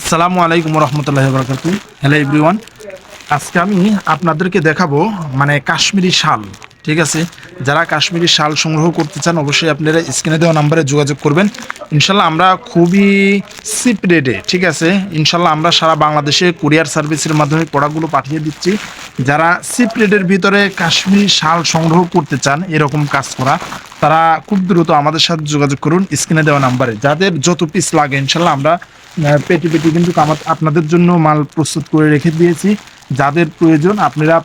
আসসালামু আলাইকুম রহমতুল্লাহ বরকাত হ্যালো এভরিওয়ান আজকে আমি আপনাদেরকে দেখাবো মানে কাশ্মীরি শাল, ঠিক আছে? যারা কাশ্মীরি শাল সংগ্রহ করতে চান, অবশ্যই আপনারা স্ক্রিনে দেওয়া নাম্বারে যোগাযোগ করবেন। ইনশাল্লাহ আমরা খুবই চিপ রেটে ঠিক আছে? ইনশাল্লাহ আমরা সারা বাংলাদেশে কুরিয়ার সার্ভিসের মাধ্যমে প্রোডাক্টগুলো পাঠিয়ে দিচ্ছি। যারা চিপ রেটের ভিতরে কাশ্মীরি শাল সংগ্রহ করতে চান, এরকম কাজ করা, তারা খুব দ্রুত আমাদের সাথে যোগাযোগ করুন স্ক্রিনে দেওয়া নাম্বারে। যাদের যত পিস লাগে, ইনশাল্লাহ আমরা পেটি পেটি কিন্তু আপনাদের জন্য মাল প্রস্তুত করে রেখে দিয়েছি। যাদের প্রয়োজন আপনারা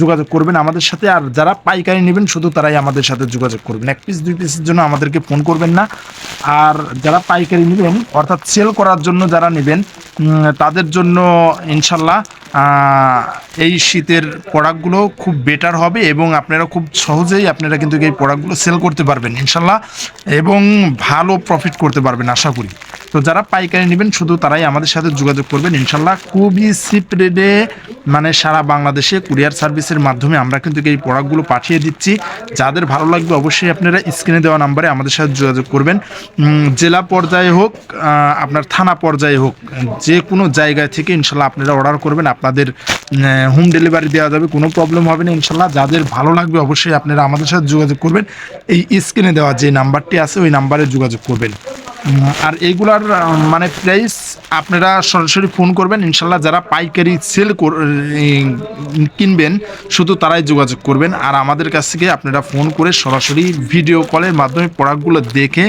যোগাযোগ করবেন আমাদের সাথে, আর যারা পাইকারি নেবেন শুধু তারাই আমাদের সাথে যোগাযোগ করবেন। এক পিস দুই পিসের জন্য আমাদেরকে ফোন করবেন না। আর যারা পাইকারি নেবেন, অর্থাৎ সেল করার জন্য যারা নেবেন তাদের জন্য ইনশাল্লাহ এই শীতের প্রোডাক্টগুলো খুব বেটার হবে এবং আপনারা খুব সহজেই আপনারা কিন্তু এই প্রোডাক্টগুলো সেল করতে পারবেন ইনশাল্লাহ এবং ভালো প্রফিট করতে পারবেন, আশা করি। তো যারা পাইকারি নেবেন, শুধু তারাই আমাদের সাথে যোগাযোগ করবেন। ইনশাল্লাহ খুবই রেটে মানে সারা বাংলাদেশে কুরিয়ার সার্ভিসের মাধ্যমে আমরা কিন্তু এই প্রোডাক্টগুলো পাঠিয়ে দিচ্ছি। যাদের ভালো লাগবে অবশ্যই আপনারা স্ক্রিনে দেওয়া নাম্বারে আমাদের সাথে যোগাযোগ করবেন। জেলা পর্যায়ে হোক আপনার থানা পর্যায়ে হোক, যে কোনো জায়গায় থেকে ইনশাল্লাহ আপনারা অর্ডার করবেন। আপনাদের হোম ডেলিভারি দেওয়া যাবে, কোনো প্রবলেম হবে না ইনশাল্লাহ। যাদের ভালো লাগবে অবশ্যই আপনারা আমাদের সাথে যোগাযোগ করবেন। এই স্ক্রিনে দেওয়া যে নাম্বারটি আছে, ওই নাম্বারে যোগাযোগ করবেন। আর এইগুলার মানে প্রাইস আপনারা সরাসরি ফোন করবেন। ইনশাল্লাহ যারা পাইকারি সেল কিনবেন, শুধু তারাই যোগাযোগ করবেন। আর আমাদের কাছ থেকে আপনারা ফোন করে সরাসরি ভিডিও কলের মাধ্যমে প্রোডাক্টগুলো দেখে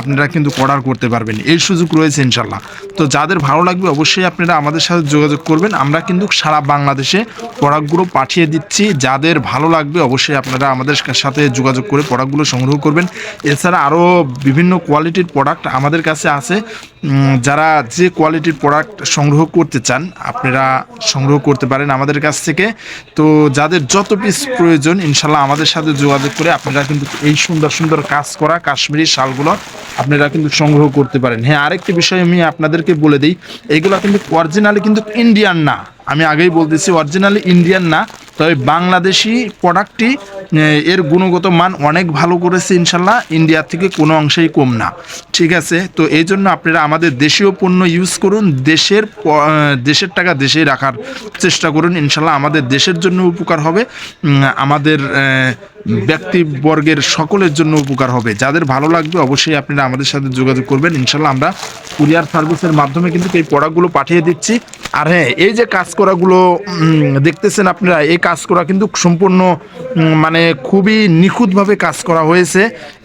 আপনারা কিন্তু অর্ডার করতে পারবেন। এই সুযোগ রয়েছে ইনশাল্লাহ। তো যাদের ভালো লাগবে অবশ্যই আপনারা আমাদের সাথে যোগাযোগ করবেন। আমরা কিন্তু সারা বাংলাদেশে প্রোডাক্টগুলো পাঠিয়ে দিচ্ছি। যাদের ভালো লাগবে অবশ্যই আপনারা আমাদের সাথে যোগাযোগ করে প্রোডাক্টগুলো সংগ্রহ করবেন। এছাড়া আরও বিভিন্ন কোয়ালিটির প্রোডাক্ট আমাদের কাছে আছে যারা যে কোয়ালিটির প্রোডাক্ট সংগ্রহ করতে চান, আপনারা সংগ্রহ করতে পারেন আমাদের কাছ থেকে। তো যাদের যত পিস প্রয়োজন, ইনশাল্লাহ আমাদের সাথে যোগাযোগ করে আপনারা কিন্তু এই সুন্দর সুন্দর কাজ করা কাশ্মীরি শালগুলো আপনারা কিন্তু সংগ্রহ করতে পারেন। হ্যাঁ আরেকটি বিষয় আমি আপনাদেরকে বলে দিই এইগুলো কিন্তু অরিজিনালি কিন্তু ইন্ডিয়ান না। আমি আগেই বলতেছি অরিজিনালি ইন্ডিয়ান না। তবে বাংলাদেশি প্রোডাক্টটি এর গুণগত মান অনেক ভালো করেছে ইনশাল্লাহ। ইন্ডিয়ার থেকে কোনো অংশেই কম না। ঠিক আছে? তো এই জন্য আপনারা আমাদের দেশীয় পণ্য ইউজ করুন। দেশের দেশের টাকা দেশেই রাখার চেষ্টা করুন। ইনশাল্লাহ আমাদের দেশের জন্য উপকার হবে। আমাদের ব্যক্তিবর্গের সকলের জন্য উপকার হবে। যাদের ভালো লাগবে অবশ্যই আপনারা আমাদের সাথে যোগাযোগ করবেন। ইনশাল্লাহ আমরা কুরিয়ার সার্ভিসের মাধ্যমে কিন্তু এই প্রোডাক্টগুলো পাঠিয়ে দিচ্ছি। আর হ্যাঁ এই যে কাজ করাগুলো দেখতেছেন আপনারা, এই কাজ করা কিন্তু সম্পূর্ণ মানে খুবই নিখুঁতভাবে কাজ করা হয়েছে।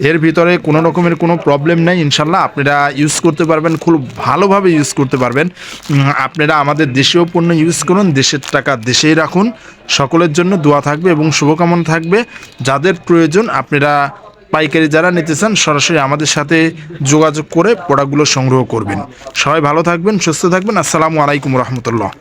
এর ভিতরে কোনো রকমের কোনো প্রবলেম নেই। ইনশাল্লাহ আপনারা ইউজ করতে পারবেন, খুব ভালোভাবে ইউজ করতে পারবেন। আপনারা আমাদের দেশীয় পণ্য ইউজ করুন, দেশের টাকা দেশেই রাখুন। সকলের জন্য দোয়া থাকবে এবং শুভকামনা থাকবে। যাদের প্রয়োজন আপনারা পাইকারি যারা নিতে চান, সরাসরি আমাদের সাথে যোগাযোগ করে প্রোডাক্টগুলো সংগ্রহ করবেন। সবাই ভালো থাকবেন, সুস্থ থাকবেন। আসসালামু আলাইকুম রহমতুল্লাহ।